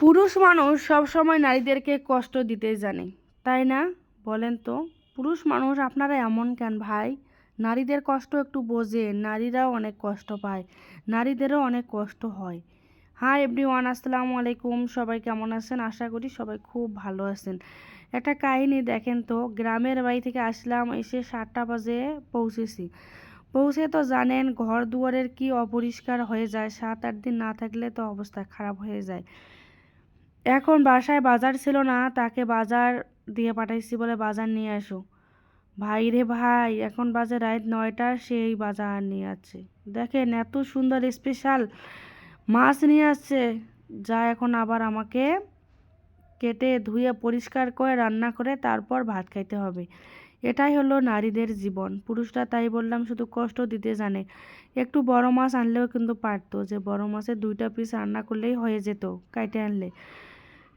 পুরুষ মানুষ সব সময় নারীদেরকে কষ্ট দিতে জানে, তাই না? বলেন তো, পুরুষ মানুষ আপনারা এমন কেন ভাই? নারীদের কষ্ট একটু বোঝে, নারীরাও অনেক কষ্ট পায়, নারীদেরও অনেক কষ্ট হয়। হাই এভরিওয়ান, আসসালামু আলাইকুম, সবাই কেমন আছেন? আশা করি সবাই খুব ভালো আছেন। একটা কাহিনী দেখেন তো, গ্রামের বাড়ি থেকে আসলাম, এসে সাতটা বাজে পৌঁছেছি। পৌঁছে তো জানেন ঘর দুয়ারের কি অপরিষ্কার হয়ে যায়, সাত আট দিন না থাকলে তো অবস্থা খারাপ হয়ে যায়। এখন বাসায় বাজার ছিল না, তাকে বাজার দিয়ে পাঠাইছি বলে বাজার নিয়ে আসো। ভাই রে ভাই, এখন বাজে রাত নয়টা, সেই বাজার নিয়ে আসছে। দেখেন এত সুন্দর স্পেশাল মাছ নিয়ে আসছে, যা এখন আবার আমাকে কেটে ধুয়ে পরিষ্কার করে রান্না করে তারপর ভাত খাইতে হবে। এটাই হলো নারীদের জীবন। পুরুষরা তাই বললাম, শুধু কষ্ট দিতে জানে। একটু বড় মাছ আনলেও কিন্তু পারতো, যে বড় মাছের দুইটা পিস রান্না করলেই হয়ে যেত, কাইটে আনলে।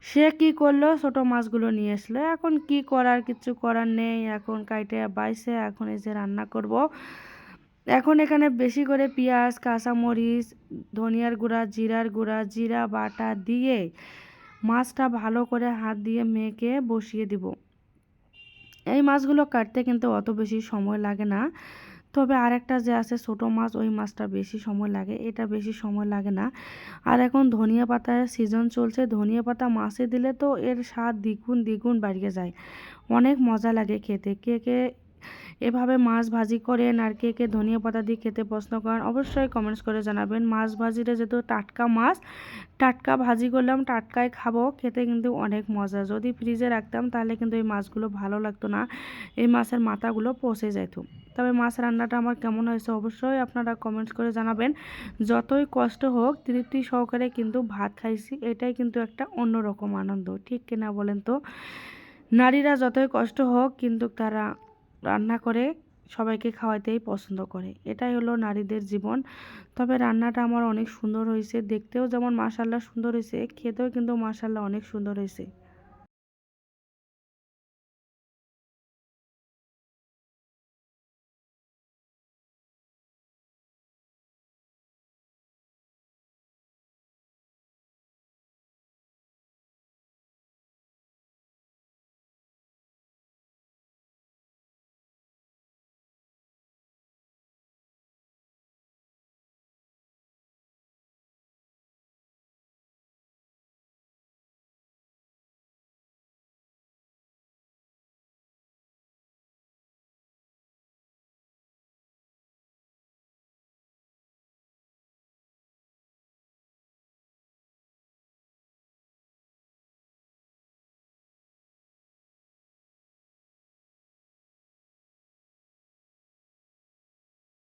সে কি করল? ছোট মাছগুলো নিয়ে আসলো। এখন কি করার? কিছু করার নেই। এখন কাইটে বাইসে এখন যে রান্না করব। এখন এখানে বেশি করে পেঁয়াজ, কাঁচামরিচ, ধনিয়ার গুঁড়া, জিরার গুঁড়া, জিরা বাটা দিয়ে মাছটা ভালো করে হাত দিয়ে মেখে বসিয়ে দিব। এই মাছগুলো কাটতে কিন্তু অত বেশি সময় লাগে না। তবে আরেকটা যে আছে ছোটো মাছ, ওই মাছটা বেশি সময় লাগে। এটা বেশি সময় লাগে না। আর এখন ধনিয়া পাতার সিজন চলছে। ধনিয়া পাতা মাছে দিলে তো এর স্বাদ দ্বিগুণ দ্বিগুণ বাড়িয়ে যায়। অনেক মজা লাগে খেতে। কে কে এভাবে মাছ ভাজি করেন আর কে কে ধনিয়া পাতা দিয়ে খেতে পছন্দ করেন। অবশ্যই কমেন্টস করে জানাবেন। মাছ ভাজিটা যেহেতু টাটকা মাছ, টাটকা ভাজি করলাম, টাটকায় খাব, খেতে কিন্তু অনেক মজা। যদি ফ্রিজে রাখতাম তাহলে কিন্তু এই মাছগুলো ভালো লাগতো না, এই মাছের মাথাগুলো পচে যেত। তবে মাছ রান্নাটা আমার কেমন হয়েছে অবশ্যই আপনারা কমেন্টস করে জানাবেন। যতই কষ্ট হোক, তৃপ্তি সহকারে কিন্তু ভাত খাইছি, এটাই কিন্তু একটা অন্যরকম আনন্দ। ঠিক কিনা বলেন তো? নারীরা যতই কষ্ট হোক, কিন্তু তারা রান্না করে সবাইকে খাওয়াতেই পছন্দ করে। এটাই হলো নারীদের জীবন। তবে রান্নাটা আমার অনেক সুন্দর হয়েছে। দেখতেও যেমন মাসাল্লাহ সুন্দর হয়েছে, খেতেও কিন্তু মাসাল্লাহ অনেক সুন্দর হয়েছে।